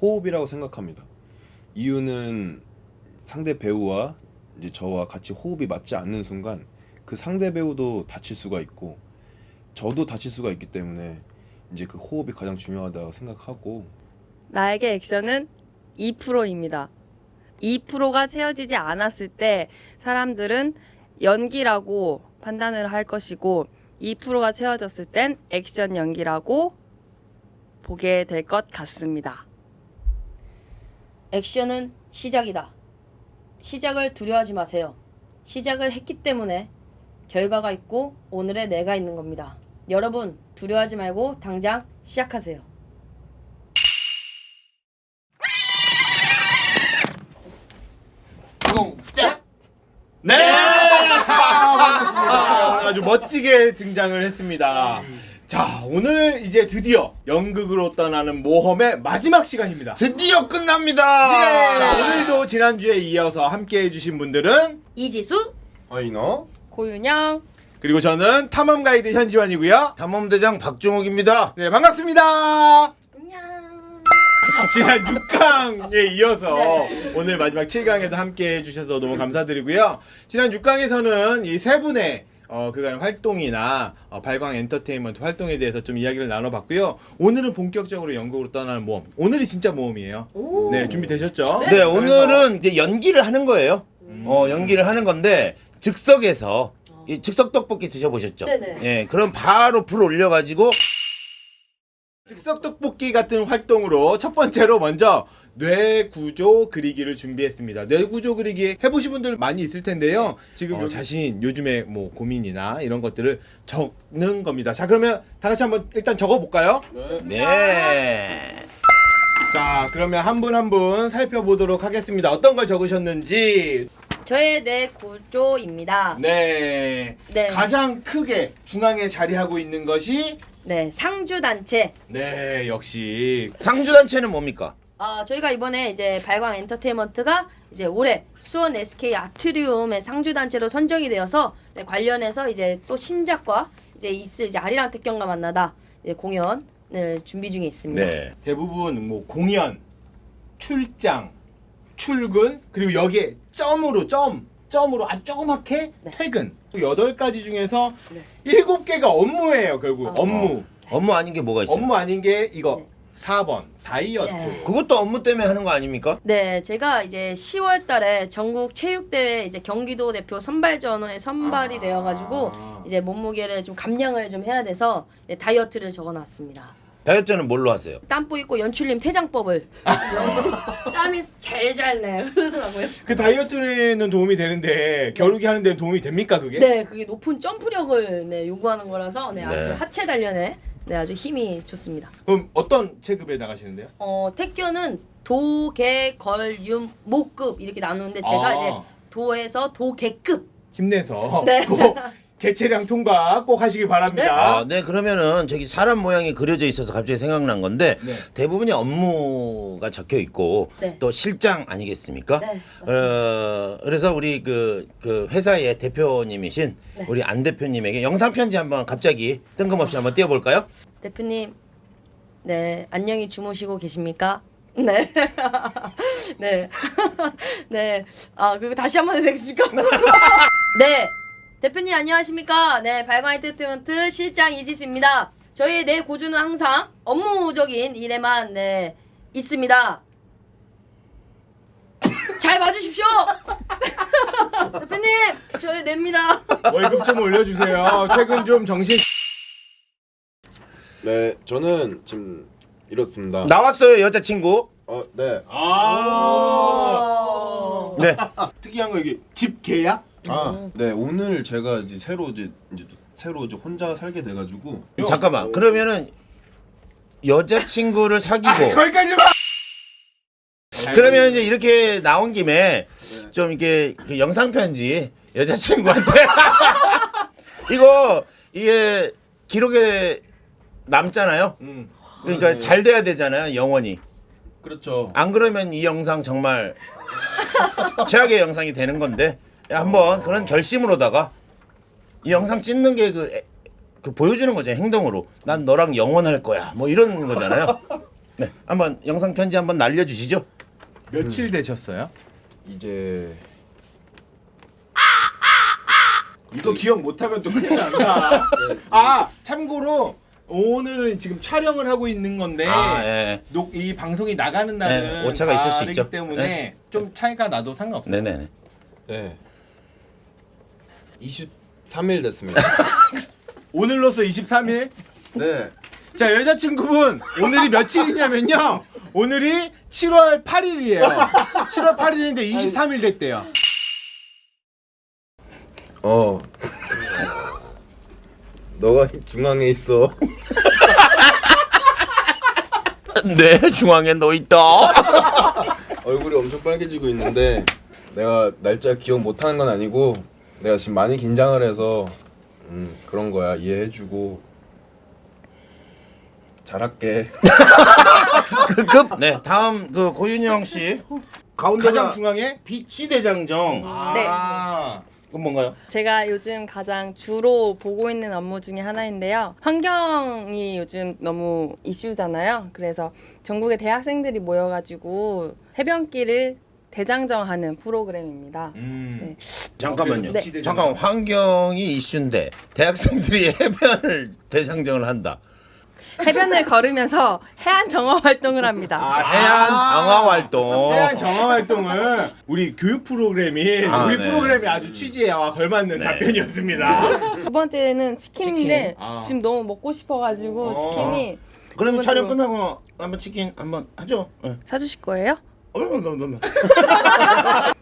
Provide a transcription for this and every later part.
호흡이라고 생각합니다. 이유는 상대 배우와 이제 저와 같이 호흡이 맞지 않는 순간 그 상대 배우도 다칠 수가 있고 저도 다칠 수가 있기 때문에 이제 그 호흡이 가장 중요하다고 생각하고 나에게 액션은 2%입니다. 2%가 채워지지 않았을 때 사람들은 연기라고 판단을 할 것이고 2%가 채워졌을 땐 액션 연기라고 보게 될 것 같습니다. 액션은 시작이다. 시작을 두려워하지 마세요. 시작을 했기 때문에 결과가 있고 오늘의 내가 있는 겁니다. 여러분 두려워하지 말고 당장 시작하세요. 네. 아, 아주 멋지게 등장을 했습니다. 자, 오늘 이제 드디어 연극으로 떠나는 모험의 마지막 시간입니다. 드디어 끝납니다. 자, 오늘도 지난주에 이어서 함께 해주신 분들은 이지수 아이너 고윤영 그리고 저는 탐험 가이드 현지환이고요. 탐험대장 박종욱입니다. 네, 반갑습니다. 안녕. 지난 6강에 이어서 오늘 마지막 7강에도 함께 해주셔서 너무 감사드리고요. 지난 6강에서는 이 세 분의 어, 그간 활동이나 어, 발광 엔터테인먼트 활동에 대해서 좀 이야기를 나눠봤고요. 오늘은 본격적으로 연극으로 떠나는 모험. 오늘이 진짜 모험이에요. 오. 네, 준비되셨죠? 네, 오늘은 이제 연기를 하는 거예요. 음. 어, 연기를 하는 건데 즉석에서 이 즉석 떡볶이 드셔보셨죠? 네네. 예, 그럼 바로 불 올려가지고 즉석 떡볶이 같은 활동으로 첫 번째로 먼저 뇌 구조 그리기를 준비했습니다. 뇌 구조 그리기 해보신 분들 많이 있을 텐데요. 지금 어, 자신 요즘에 뭐 고민이나 이런 것들을 적는 겁니다. 자 그러면 다 같이 한번 일단 적어볼까요? 네. 자 그러면 한 분 한 분 살펴보도록 하겠습니다. 어떤 걸 적으셨는지 저의 내 구조입니다. 네, 네. 가장 크게 중앙에 자리하고 있는 것이 네, 상주 단체. 네 역시 상주단체는 뭡니까? 아, 저희가 이번에 이제 발광 엔터테인먼트가 이제 올해 수원 SK 아트리움의 상주 단체로 선정이 되어서 네, 관련해서 이제 또 신작과 이제 있을 이제 아리랑 택견과 만나다 이제 공연을 준비 중에 있습니다. 네. 대부분 뭐 공연, 출장, 출근 그리고 여기에 점으로 점 점으로 아주 조그맣게 네. 퇴근 여덟 가지 중에서 네. 일곱 개가 업무예요 결국 아. 업무 업무 아닌 게 뭐가 있어요? 업무 아닌 게 이거 네. 4번 다이어트 네. 그것도 업무 때문에 하는 거 아닙니까? 네, 제가 이제 10월 달에 전국 체육대회 이제 경기도 대표 선발전에 선발이 되어가지고 이제 몸무게를 좀 감량을 좀 해야 돼서 이제 다이어트를 적어놨습니다. 다이어트는 뭘로 하세요? 땀 뿌이고 연출님 퇴장법을 땀이 잘잘 나요 그러더라고요. 그 다이어트에는 도움이 되는데 겨루기 하는 데는 도움이 됩니까 그게? 네, 그게 높은 점프력을 네, 요구하는 거라서 네, 아주 네. 하체 단련에 네, 아주 힘이 좋습니다. 그럼 어떤 체급에 나가시는데요? 어, 태교는 도, 개, 걸, 윤, 모급 이렇게 나누는데 제가 아. 이제 도에서 도개급 힘내서 네. 꼭 개체량 통과 꼭 하시기 바랍니다. 아, 네, 그러면은 저기 사람 모양이 그려져 있어서 갑자기 생각난 건데 네. 대부분이 업무가 적혀 있고 네. 또 실장 아니겠습니까? 네, 어, 그래서 우리 그, 그 회사의 대표님이신 네. 우리 안 대표님에게 영상 편지 한번 갑자기 뜬금없이 한번 띄워볼까요? 대표님, 네 안녕히 주무시고 계십니까? 네, 네, 네. 아 그리고 다시 한 번 해도 되겠습니까? 네, 대표님 안녕하십니까? 네, 발광 엔터테인먼트 실장 이지수입니다. 저희의 내 고주는 항상 업무적인 일에만 네 있습니다. 잘 봐주십시오. 대표님, 저희 냅니다. 월급 좀 올려주세요. 퇴근 좀 정신. 네 저는 지금 이렇습니다. 나왔어요 여자친구. 어, 네. 아. 네. 특이한 거 이게 집 계약? 아, 네 오늘 제가 이제 새로 이제 이제 또 새로 이제 혼자 살게 돼가지고 잠깐만. 그러면은 여자친구를 사귀고 아, 거기까지만. 그러면 이제 이렇게 나온 김에 좀 이렇게 그 영상 편지 여자친구한테 이거 이게 기록에 남잖아요. 음. 그러니까 네. 잘 돼야 되잖아요, 영원히. 그렇죠. 안 그러면 이 영상 정말 최악의 영상이 되는 건데 한번 그런 결심으로다가 이 영상 찍는 게그 그 보여주는 거죠 행동으로 난 너랑 영원할 거야 뭐 이런 거잖아요 네, 한번 영상 편지 한번 날려주시죠. 며칠 되셨어요? 이제 이거 기억 못하면 또 큰일 난다. 아 참고로 오늘은 지금 촬영을 하고 있는 건데 아, 예. 녹, 이 방송이 나가는 날은 네, 오차가 있을 수 다르기 있죠. 때문에 네. 좀 차이가 나도 상관없어요. 네네네. 네 23일 됐습니다. 오늘로서 23일. 네. 자 여자친구분 오늘이 며칠이냐면요. 오늘이 7월 8일이에요. 7월 8일인데 23일 됐대요. 어. 너가 중앙에 있어. 네, 중앙에 너 있다. 얼굴이 엄청 빨개지고 있는데 내가 날짜 기억 못하는 건 아니고 내가 지금 많이 긴장을 해서 음, 그런 거야 이해해주고 잘할게. 그 급. 네, 다음 그 고윤영 씨. 가운데가 가장 중앙에 비치 대장정. 아. 그건 뭔가요? 제가 요즘 가장 주로 보고 있는 업무 중에 하나인데요. 환경이 요즘 너무 이슈잖아요. 그래서 전국의 대학생들이 모여가지고 해변길을 대장정하는 프로그램입니다. 음. 네. 잠깐만요. 네. 잠깐 환경이 이슈인데 대학생들이 해변을 대장정을 한다. 해변을 걸으면서 해안 정화 활동을 합니다. 해안 정화 활동. 해양 정화 활동을 우리 교육 프로그램이 아, 우리 네. 프로그램이 아주 취지에 와 걸맞는 답변이었습니다. 두 번째는 치킨인데 치킨. 아. 지금 너무 먹고 싶어가지고 어. 치킨이 그러면 두 촬영 끝나고 한번 치킨 한번 하죠. 네. 사주실 거예요? 얼른 얼른 얼른.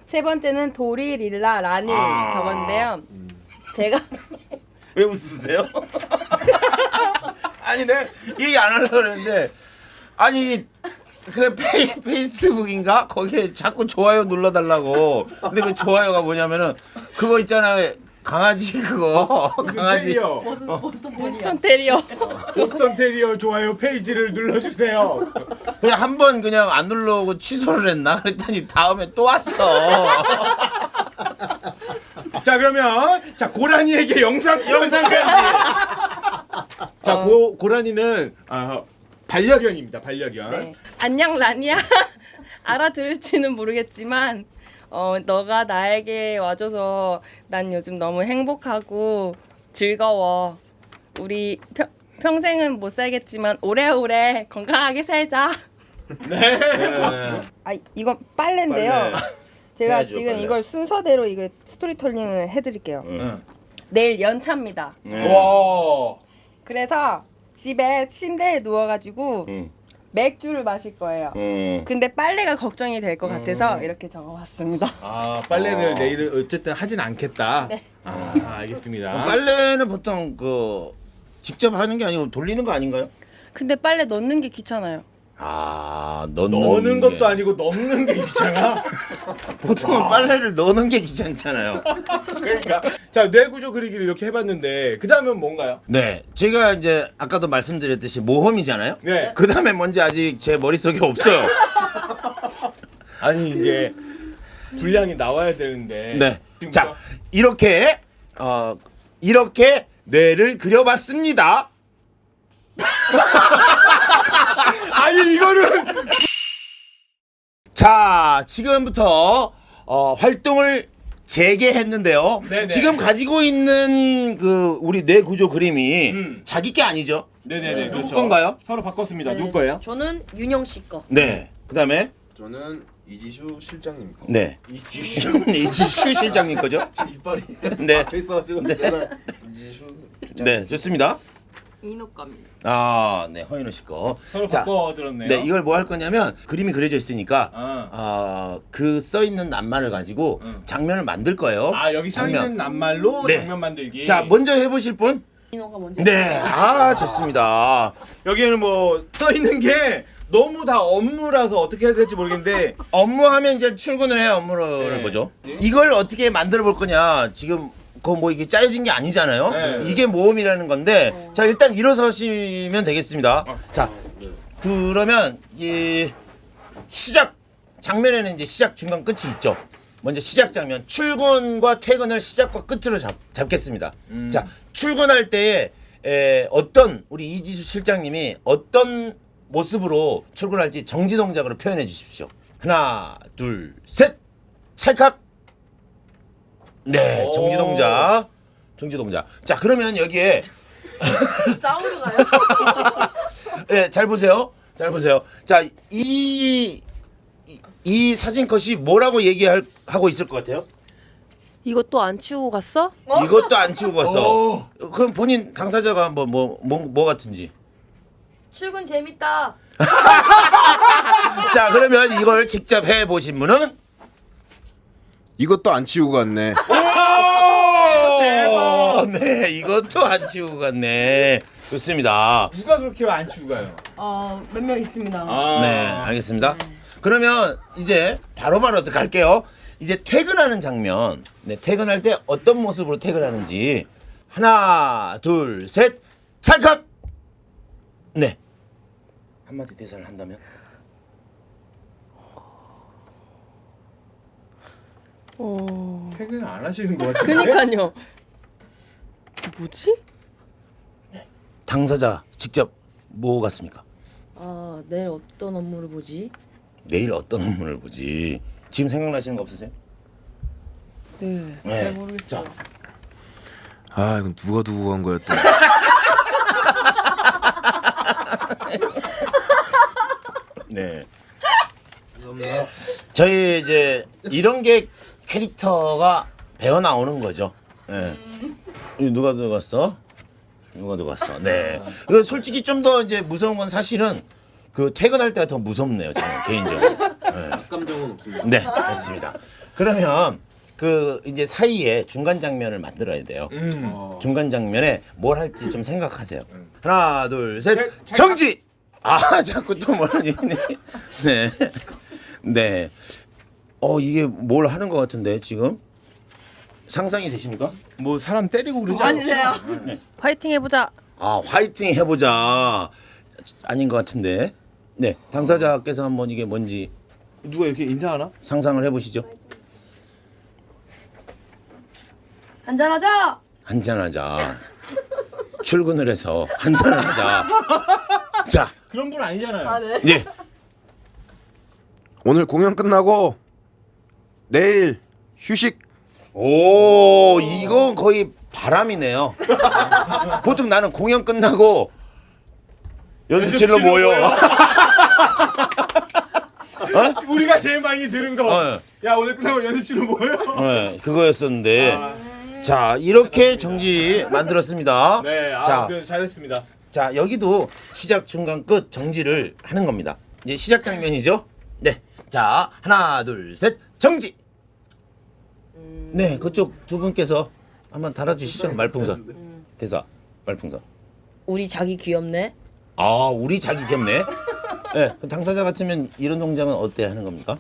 세 번째는 도리 릴라 라닐 아. 저건데요. 제가 왜 웃으세요? 아니 내가 얘기 안 하려고 그랬는데 아니 그 페이, 페이스북인가 거기에 자꾸 좋아요 눌러달라고 근데 그 좋아요가 뭐냐면은 그거 있잖아요 강아지 그거 강아지 테리어. 무슨 무슨 보스턴 테리어 보스턴 테리어 좋아요 페이지를 눌러주세요. 그냥 한 번 그냥 안 누르고 취소를 했나 그랬더니 다음에 또 왔어 자 그러면 자 고라니에게 영상 영상 편지. 자 고, 고라니는 아, 반려견입니다. 반려견. 네. 안녕 라니야 알아들을지는 모르겠지만 어 너가 나에게 와줘서 난 요즘 너무 행복하고 즐거워 우리 평, 평생은 못 살겠지만 오래오래 건강하게 살자 네. 아 이건 빨래인데요 빨래. 제가 해야죠, 지금 빨래. 이걸 순서대로 이거 스토리텔링을 해드릴게요 응. 내일 연차입니다 네. 와. 그래서 집에 침대에 누워가지고 응. 맥주를 마실 거예요 응. 근데 빨래가 걱정이 될 것 같아서 이렇게 적어봤습니다. 아 빨래를 어. 내일 어쨌든 하진 않겠다. 아 알겠습니다. 빨래는 보통 그 직접 하는 게 아니고 돌리는 거 아닌가요? 근데 빨래 넣는 게 귀찮아요. 아 넣는, 넣는 게. 것도 아니고 넣는 게 귀찮아. 보통은 빨래를 넣는 게 귀찮잖아요. 그러니까 자 뇌구조 그리기를 이렇게 해봤는데 그 다음은 뭔가요? 네, 제가 이제 아까도 말씀드렸듯이 모험이잖아요. 네. 그 다음에 뭔지 아직 제 머릿속에 없어요. 아니 이제 분량이 나와야 되는데. 네. 지금 자, 이렇게 어 이렇게 뇌를 그려봤습니다. 아니 이거는 자, 지금부터 어, 활동을 재개했는데요. 네네. 지금 가지고 있는 그 우리 뇌 구조 그림이 음. 자기 게 아니죠? 네네네 누구 건가요? 서로 바꿨습니다. 네. 누구 거예요? 저는 윤영 씨 거. 네. 그다음에 저는 이지슈 실장님 거. 네. 이지슈 실장님 거죠? 이빨이 네. 앞에 있어가지고 내가 이지슈 실장. 네, 좋습니다. 이노 겁니다. 아, 네, 허인호 씨 거. 서로 자, 바꿔 들었네요. 네, 이걸 뭐 할 거냐면 그림이 그려져 있으니까 아. 아, 그 써 있는 낱말을 가지고 응. 장면을 만들 거예요. 아 여기 써 장면. 있는 낱말로 네. 장면 만들기. 자, 먼저 해보실 분? 이노가 먼저. 네, 아 좋습니다. 여기에는 뭐 써 있는 게 너무 다 업무라서 어떻게 해야 될지 모르겠는데 업무하면 이제 출근을 해야 업무를 네. 보죠. 이걸 어떻게 만들어 볼 거냐? 지금 그뭐 이게 짜여진 게 아니잖아요. 네. 이게 모험이라는 건데, 자 일단 일어서시면 되겠습니다. 자, 그러면 이 시작 장면에는 이제 시작 중간 끝이 있죠. 먼저 시작 장면 출근과 퇴근을 시작과 끝으로 잡, 잡겠습니다. 자 출근할 때에 에, 어떤 우리 이지수 실장님이 어떤 모습으로 출근할지 정지 동작으로 표현해 주십시오. 하나, 둘, 셋. 찰칵. 네, 오. 정지 동작. 정지 동작. 자, 그러면 여기에 싸우러 가요? 네, 잘 보세요. 잘 보세요. 자, 이, 이, 이 사진 컷이 뭐라고 얘기할 하고 있을 것 같아요? 이것도 안 치우고 갔어? 이것도 안 치우고 갔어. 오. 그럼 본인 당사자가 한번 뭐, 뭐, 뭐 같은지. 출근 재밌다. 자, 그러면 이걸 직접 해 보신 분은 이것도 안 치우고 갔네. 어, 네, 이것도 안 치우고 갔네. 좋습니다. 누가 그렇게 안 치고 가요? 어 몇 명 있습니다. 아. 네, 알겠습니다. 그러면 이제 바로바로 갈게요. 이제 퇴근하는 장면. 네, 퇴근할 때 어떤 모습으로 퇴근하는지 하나, 둘, 셋, 찰칵. 네. 한마디 대사를 한다면 어. 퇴근 안 하시는 것 같은데. 그니까요. 뭐지? 당사자 직접 뭐 같습니까? 아 내일 어떤 업무를 보지? 내일 어떤 업무를 보지? 지금 생각나시는 거 없으세요? 네. 네. 잘 모르겠어요. 자. 아 이건 누가 두고 간 거야 또. 네. 저희 이제 이런 게 캐릭터가 배어 나오는 거죠. 예. 이 누가 들어갔어? 누가 들어갔어? 네. 그 솔직히 좀 더 이제 무서운 건 사실은 그 퇴근할 때가 더 무섭네요. 저는 개인적으로. 감정은 없습니다. 네, 그렇습니다. 그러면 그 이제 사이에 중간 장면을 만들어야 돼요. 음. 중간 장면에 뭘 할지 좀 생각하세요. 하나, 둘, 셋. 정지. 아, 자꾸 또 뭐라니? 네, 네. 어 이게 뭘 하는 것 같은데 지금 상상이 되십니까? 뭐 사람 때리고 그러지. 않으세요? 화이팅 해보자. 아, 화이팅 해보자. 아닌 것 같은데. 네, 당사자께서 한번 이게 뭔지 누가 이렇게 인사하나? 상상을 해보시죠. 한잔하자. 한잔하자. 출근을 해서 한잔하자. 자, 그런 분 아니잖아요. 아 네. 예. 오늘 공연 끝나고 내일 휴식. 오, 이건 거의 바람이네요. 보통 나는 공연 끝나고 연습실로 모여. 우리가 제일 많이 들은 거. 어. 야 오늘 끝나고 연습실로 모여. 네, 그거였었는데. 자, 이렇게 정지 만들었습니다. 네, 아, 자, 잘했습니다. 자, 여기도 시작, 중간, 끝 정지를 하는 겁니다. 이제 시작 장면이죠? 네. 자, 하나, 둘, 셋, 정지! 네, 그쪽 두 분께서 한번 달아주시죠. 말풍선. 대사, 말풍선. 우리 자기 귀엽네. 아, 우리 자기 귀엽네. 네, 그럼 당사자 같으면 이런 동작은 어때 하는 겁니까?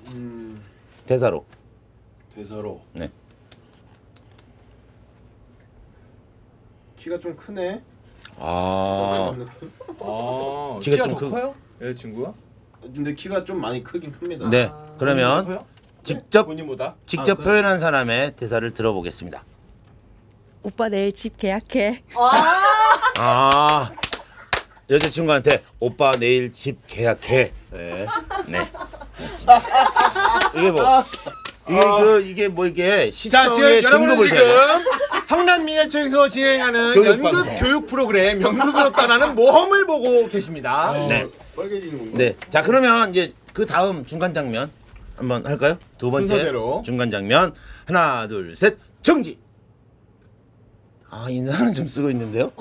대사로. 대사로 네. 키가 좀 크네. 아, 아, 키가 키가, 좀더 크- 커요? 여자친구가? 근데 키가 좀 많이 크긴 큽니다. 네. 그러면 커요? 직접 본인보다? 직접 아? 표현한 사람의 대사를 들어보겠습니다. 오빠 내일 집 계약해. 아 여자친구한테 오빠 내일 집 계약해. 네, 네, 맞습니다. 이게 뭐 이게 그 이게 뭐 이게 자 지금 여러분은 지금. 성남민예청에서 진행하는 교육 연극 방송. 교육 프로그램 연극으로 떠나는 모험을 보고 계십니다. 네, 빨개지는 건가? 네. 자 그러면 이제 그 다음 중간 장면 한번 할까요? 두 번째 순서대로. 중간 장면 하나 둘 셋 정지. 아 인사는 좀 쓰고 있는데요.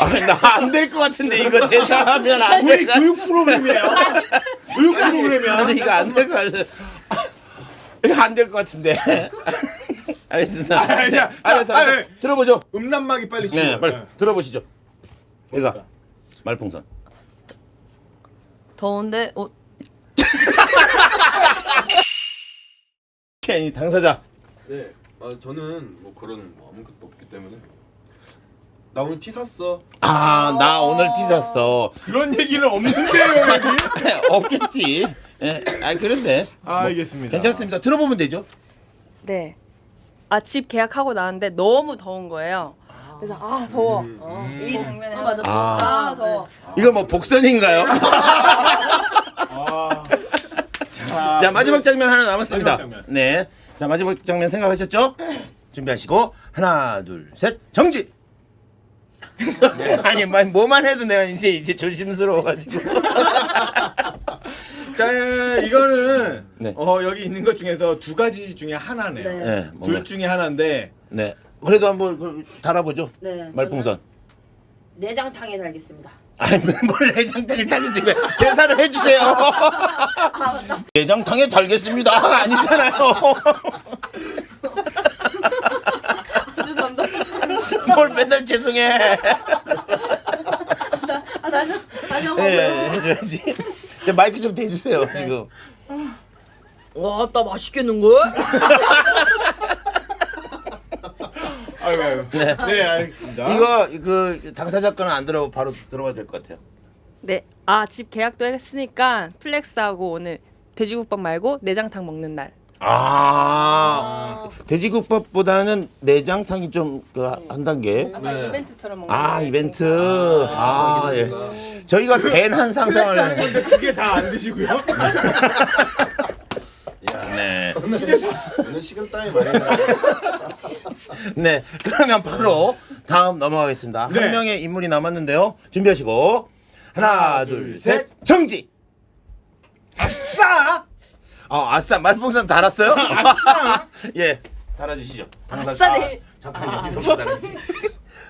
아나 안 될 것 같은데 이거 대사하면 안 우리 될 것. 교육 프로그램이에요. 교육 프로그램이야. 근데 이거 안 될 것 같아. 이거 안 될 것 같은데. 알겠습니다. 아, 자, 자, 알겠어. 아, 네. 들어보죠. 음란막이 빨리 치워. 네, 빨리 들어보시죠. 대사 말풍선. 더운데 어, 옷 괜히 당사자. 네. 아, 저는 뭐 그런 뭐 아무 것도 없기 때문에 나 오늘 티 샀어. 아, 나 오늘 티 샀어. 그런 얘기는 없는데요, 여기. 없겠지. 예. 아, 그런데 아, 알겠습니다. 괜찮습니다. 들어보면 되죠. 네. 아 집 계약하고 나왔는데 너무 더운 거예요. 그래서 아 더워. 음. 이 장면에 아, 맞아. 아. 아 더워. 이거 뭐 복선인가요? 아. 자, 자 마지막 장면 하나 남았습니다. 마지막 장면. 네, 자 마지막 장면 생각하셨죠? 준비하시고 하나 둘 셋 정지. 아니 뭐- 뭐만 해도 내가 이제 이제 조심스러워가지고. 자 이거는 네. 어 여기 있는 것 중에서 두 가지 중에 하나네요. 네. 네, 둘 뭔가- 중에 하나인데 네. 그래도 한번 그 달아보죠. 네. 말풍선. 내장탕에 달겠습니다. 아니 뭘 내장탕에 달겠습니다. 계산을 해주세요. 내장탕에 달겠습니다. 아니잖아요. 죄송합니다. 뭘 맨날 죄송해. 아 다시 다시 한 번. 예, 해줘야지. 이제 마이크 좀 대주세요 지금. 와, 나 맛있겠는 걸? 아이고 아이고. 네. 네 알겠습니다. 이거 그 당사자 거는 안 들어 바로 들어봐야 될 것 같아요. 네. 아 집 계약도 했으니까 플렉스하고 오늘 돼지국밥 말고 내장탕 먹는 날. 아, 돼지국밥보다는 내장탕이 좀그한 단계. 아까 네. 이벤트처럼 먹는 아 거. 이벤트. 아 예. 저희가 괜한 상상을. 하는 건데 두개다안 드시고요. 네. 오늘 식은 땀이 많이 나. 네. 그러면 바로 다음 넘어가겠습니다. 네. 한 명의 인물이 남았는데요. 준비하시고 하나, 둘, 셋, 정지. 아싸. 어, 아싸 말풍선 달았어요? 아싸. 예, 달아주시죠. 아싸, 네. 아, 잠깐 여기서 달아주시.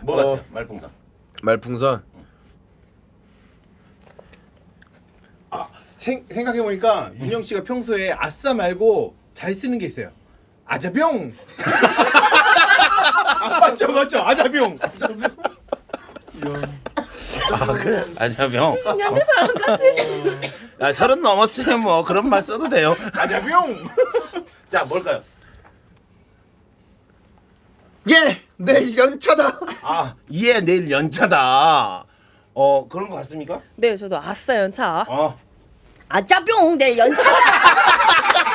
뭐 어. 같아요? 말풍선. 말풍선. 생, 생각해 보니까 윤영 씨가 평소에 아싸 말고 잘 쓰는 게 있어요. 아자병. 아, 맞죠 맞죠 아자병. 아 그래? 아자병. 연대 사람 같아. 아, 서른 넘었으면 뭐 그런 말 써도 돼요. 아자병. 자 뭘까요? 예, 내일 연차다. 아, 예, 내일 연차다. 어 그런 거 같습니까? 네, 저도 아싸 연차. 어. 아짜뿅 내일 연차다.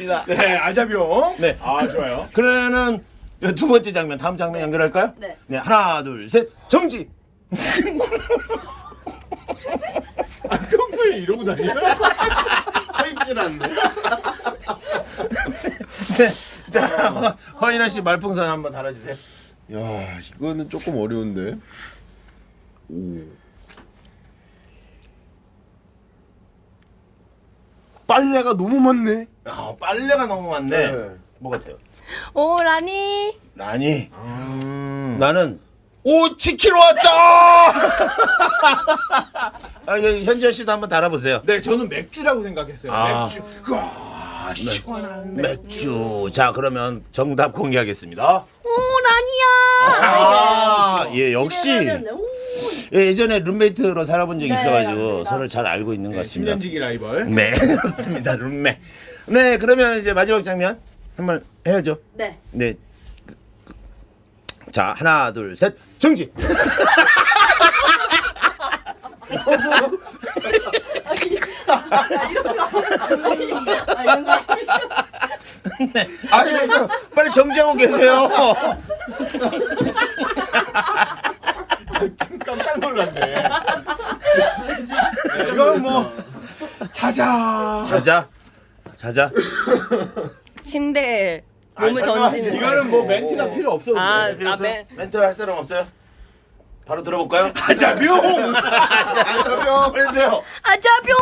좋습니다. 네 아자병. 네. 아 좋아요. 그러면은 두 번째 장면 다음 장면 연결할까요? 네. 네 하나 둘 셋 정지. 아, 평소에 이러고 다니나? 서 있질 않네. 네. 자 허인아 씨 말풍선 한번 달아주세요. 야, 이거는 조금 어려운데. 오. 빨래가 너무 많네. 아 빨래가 너무 많네. 네. 뭐 같아요? 오 라니. 라니. 나는 오 치킨 왔다. 아, 이제 현지현 씨도 한번 달아보세요. 네 저는 맥주라고 생각했어요. 아. 맥주. 와 시원한 맥주. 맥주. 자 그러면 정답 공개하겠습니다. 오 라니야. 아, 예 역시 집에서는 오, 예, 예전에 룸메이트로 살아본 적이 네, 있어가지고 맞습니다. 서로 잘 알고 있는 것 네, 같습니다. 10년지기 라이벌. 네, 그렇습니다. 룸메. 네, 그러면 이제 마지막 장면 한번 해야죠. 네. 네. 자, 하나, 둘, 셋, 정지. 아, 이런 거. 네. 아니, 그, 빨리 정지하고 계세요. 놀랐네. 네, 이건 뭐 자자. 자자, 자자. 침대에 몸을 던지는. 이거는 뭐 멘트가 필요 없어. 아, 네. 나 맨. 멘트 할 사람 없어요? 바로 들어볼까요? 아자병. 아자병. 그러세요. 아짜뿅.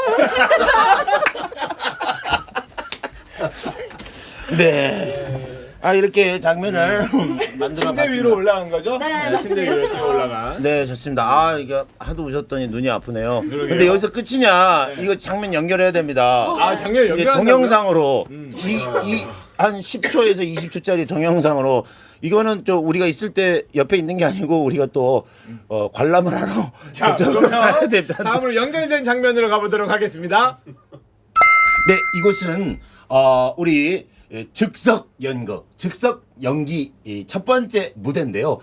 네. 아 이렇게 장면을 만들어 침대 위로. 올라간 거죠? 네, 침대 위로 뛰어 올라간. 네, 좋습니다. 아, 이게 하도 우셨더니 눈이 아프네요. 그러게요. 근데 여기서 끝이냐? 이거 장면 연결해야 됩니다. 아 장면 이게 연결한 동영상으로 이, 이, 한 10초에서 20초짜리 동영상으로 이거는 저 우리가 있을 때 옆에 있는 게 아니고 우리가 또 어, 관람을 하러 자 가야 그러면 됩니다. 다음으로 연결된 장면으로 가보도록 하겠습니다. 네, 이곳은 어, 우리 예, 즉석 연극, 즉석 연기 이첫 번째 무대인데요.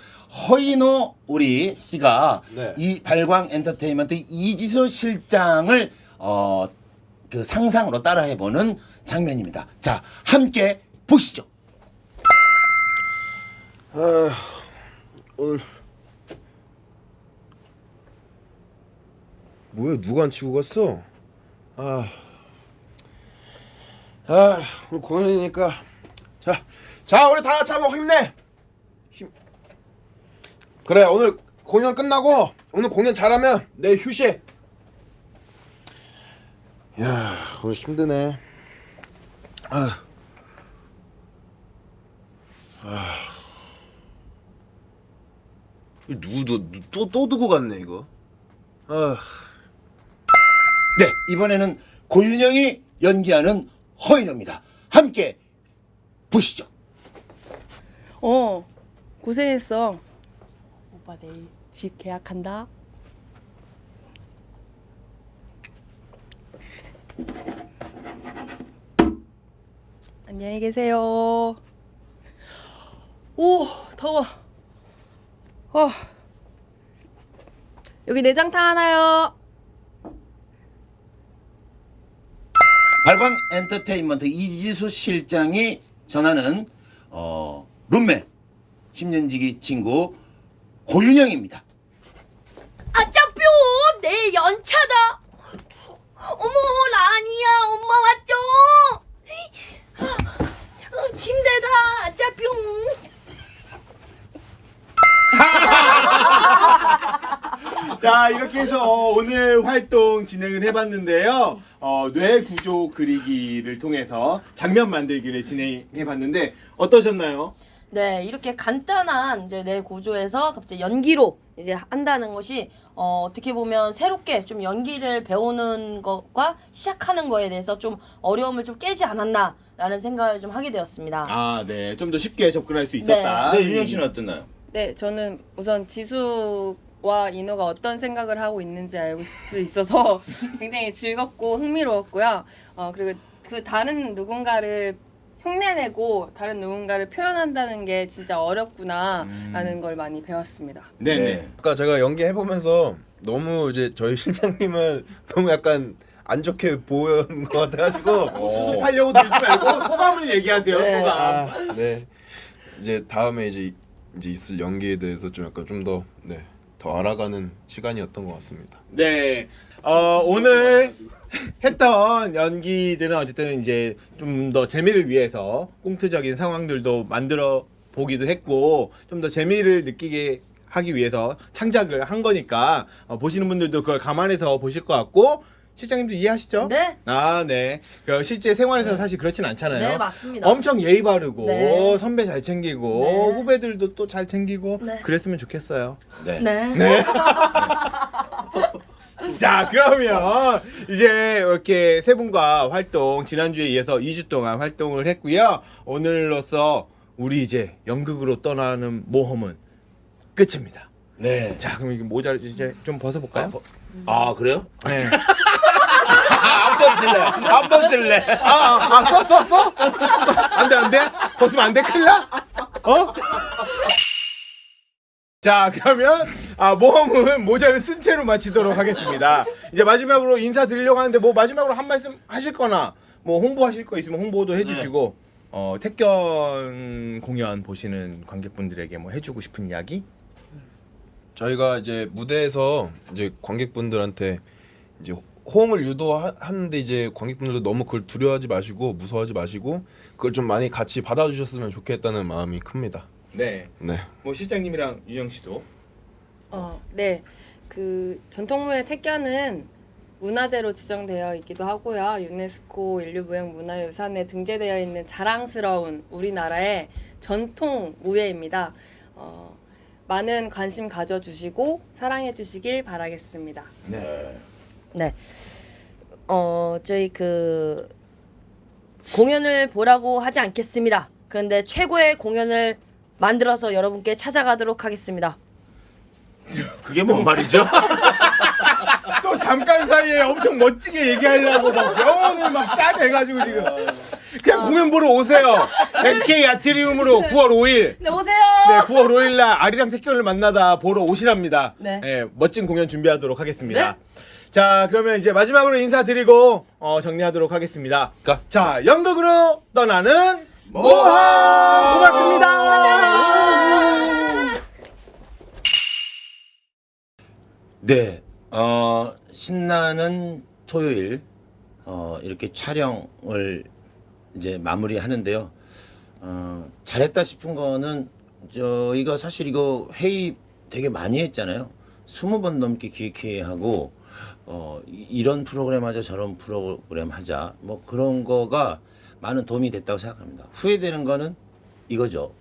허인호 우리 씨가 네. 이 발광 엔터테인먼트 이지소 실장을 어, 그 상상으로 따라해보는 장면입니다. 자, 함께 보시죠. 아, 오늘 뭐야 누가 안 치고 갔어? 아, 아 오늘 공연이니까 자, 자 우리 다 같이 한번 힘내. 힘. 그래 오늘 공연 끝나고 오늘 공연 잘하면 내일 휴식. 야 오늘 힘드네. 아. 이거 누구 또또 두고 갔네 이거. 아. 네, 이번에는 고윤영이 연기하는 허인호입니다. 함께 보시죠. 어 고생했어. 오빠 내일 집 계약한다. 안녕히 계세요. 오 더워. 어. 여기 내장탕 하나요. 발광 엔터테인먼트 이지수 실장이 전하는 어, 룸메 10년지기 친구 고윤영입니다. 아짜뼈 내 연차다. 어머 라니야 엄마 왔죠. 어, 침대다 아짜뼈. 자 이렇게 해서 오늘 활동 진행을 해봤는데요. 어, 뇌 구조 그리기를 통해서 장면 만들기를 진행해 봤는데 어떠셨나요? 네, 이렇게 간단한 이제 내 구조에서 갑자기 연기로 이제 한다는 것이 어, 어떻게 보면 새롭게 좀 연기를 배우는 것과 시작하는 거에 대해서 좀 어려움을 좀 깨지 않았나라는 생각을 좀 하게 되었습니다. 아, 네, 좀 더 쉽게 접근할 수 있었다. 네, 윤영 씨는 어땠나요? 네, 저는 우선 지수 와 인호가 어떤 생각을 하고 있는지 알고 수 있어서 굉장히 즐겁고 흥미로웠고요. 어, 그리고 그 다른 누군가를 흉내내고 다른 누군가를 표현한다는 게 진짜 어렵구나라는 걸 많이 배웠습니다. 네. 아까 제가 연기 해 보면서 너무 이제 저희 실장님은 너무 약간 안 좋게 보는 것 같아가지고 어, 수습하려고 들지 말고 소감을 얘기하세요. 네, 소감. 아, 네. 이제 다음에 이제 이제 있을 연기에 대해서 좀 약간 좀 더 네. 더 알아가는 시간이었던 것 같습니다. 네. 어, 오늘 했던 연기들은 어쨌든 이제 좀 더 재미를 위해서 꽁트적인 상황들도 만들어 보기도 했고 좀 더 재미를 느끼게 하기 위해서 창작을 한 거니까 어, 보시는 분들도 그걸 감안해서 보실 것 같고 실장님도 이해하시죠? 네. 아, 네. 그 실제 생활에서 사실 그렇진 않잖아요. 네, 맞습니다. 엄청 예의 바르고 네. 선배 잘 챙기고 네. 후배들도 또 잘 챙기고 네. 그랬으면 좋겠어요. 네. 네. 자 그러면 이제 이렇게 세 분과 활동 지난주에 이어서 2주 동안 활동을 했고요 오늘로서 우리 이제 연극으로 떠나는 모험은 끝입니다 네. 자 그럼 이게 모자를 이제 좀 벗어볼까요? 아, 그래요? 네. 한번 쓸래. 한 번 쓸래. 아아 써 써 써? 안 돼 안 돼 벗으면 안 돼 큰일 나? 어? 자 그러면 아 모험은 모자를 쓴 채로 마치도록 하겠습니다. 이제 마지막으로 인사드리려고 하는데 뭐 마지막으로 한 말씀 하실 거나 뭐 홍보하실 거 있으면 홍보도 해주시고 어 택견 공연 보시는 관객분들에게 뭐 해주고 싶은 이야기? 저희가 이제 무대에서 이제 관객분들한테 이제 호응을 유도하는데 이제 관객분들도 너무 그걸 두려워하지 마시고 무서워하지 마시고 그걸 좀 많이 같이 받아주셨으면 좋겠다는 마음이 큽니다. 네. 네. 뭐 실장님이랑 유영 씨도 어, 네. 그 전통무예 택견은 문화재로 지정되어 있기도 하고요. 유네스코 인류무형 문화유산에 등재되어 있는 자랑스러운 우리나라의 전통 무예입니다. 어, 많은 관심 가져주시고 사랑해 주시길 바라겠습니다. 네. 네. 어, 저희 그 공연을 보라고 하지 않겠습니다. 그런데 최고의 공연을 만들어서 여러분께 찾아가도록 하겠습니다. 그게 뭔 말이죠? 또 잠깐 사이에 엄청 멋지게 얘기하려고 막 영혼을 막 짜내가지고 지금 그냥 공연 보러 오세요. SK 아트리움으로 9월 5일. 네, 오세요. 네, 9월 5일 날 아리랑 택견을 만나다 보러 오시랍니다. 네. 네, 멋진 공연 준비하도록 하겠습니다. 자, 그러면 이제 마지막으로 인사드리고 어, 정리하도록 하겠습니다. 가. 자, 연극으로 떠나는 모험! 고맙습니다. 네, 어, 신나는 토요일 어, 이렇게 촬영을 이제 마무리하는데요. 어, 잘했다 싶은 거는 저희가 사실 이거 회의 되게 많이 했잖아요. 스무 번 넘게 기획회의하고 어, 이- 이런 프로그램 하자 저런 프로그램 하자 뭐 그런 거가 많은 도움이 됐다고 생각합니다. 후회되는 거는 이거죠.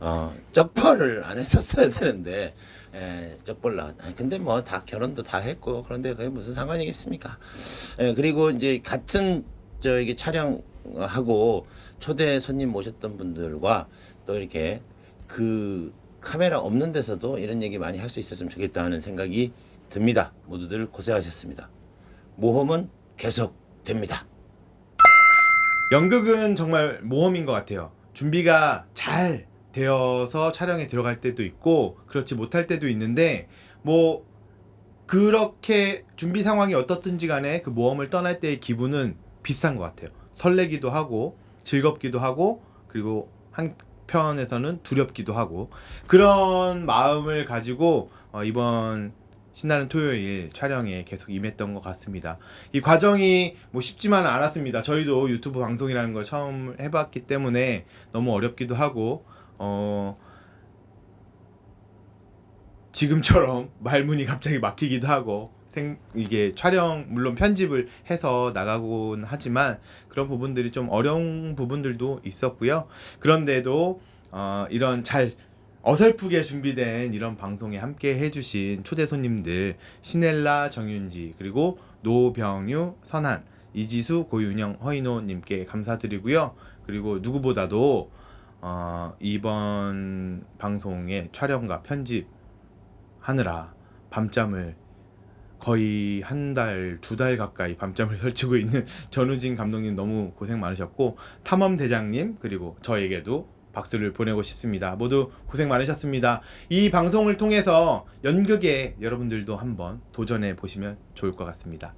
어, 쩍벌을 안 했었어야 되는데 에, 쩍벌 나. 아니, 근데 뭐 다 결혼도 다 했고 그런데 그게 무슨 상관이겠습니까? 에, 그리고 이제 같은 저 이게 촬영하고 초대 손님 모셨던 분들과 또 이렇게 그 카메라 없는 데서도 이런 얘기 많이 할 수 있었으면 좋겠다는 생각이 듭니다. 모두들 고생하셨습니다. 모험은 계속 됩니다. 연극은 정말 모험인 것 같아요. 준비가 잘 되어서 촬영에 들어갈 때도 있고 그렇지 못할 때도 있는데 뭐 그렇게 준비 상황이 어떻든지 간에 그 모험을 떠날 때의 기분은 비슷한 것 같아요. 설레기도 하고 즐겁기도 하고 그리고 한편에서는 두렵기도 하고 그런 마음을 가지고 어, 이번 신나는 토요일 촬영에 계속 임했던 것 같습니다. 이 과정이 뭐 쉽지만은 않았습니다. 저희도 유튜브 방송이라는 걸 처음 해봤기 때문에 너무 어렵기도 하고 어 지금처럼 말문이 갑자기 막히기도 하고 생 이게 촬영 물론 편집을 해서 나가곤 하지만 그런 부분들이 좀 어려운 부분들도 있었고요. 그런데도 어 이런 잘 어설프게 준비된 이런 방송에 함께 해주신 초대 손님들 시넬라 정윤지 그리고 노병유 선한 이지수 고윤영 허인호님께 감사드리고요. 그리고 누구보다도 어, 이번 방송의 촬영과 편집 하느라 밤잠을 거의 한 달, 두 달 가까이 밤잠을 설치고 있는 전우진 감독님 너무 고생 많으셨고 탐험 대장님 그리고 저에게도 박수를 보내고 싶습니다. 모두 고생 많으셨습니다. 이 방송을 통해서 연극에 여러분들도 한번 도전해 보시면 좋을 것 같습니다.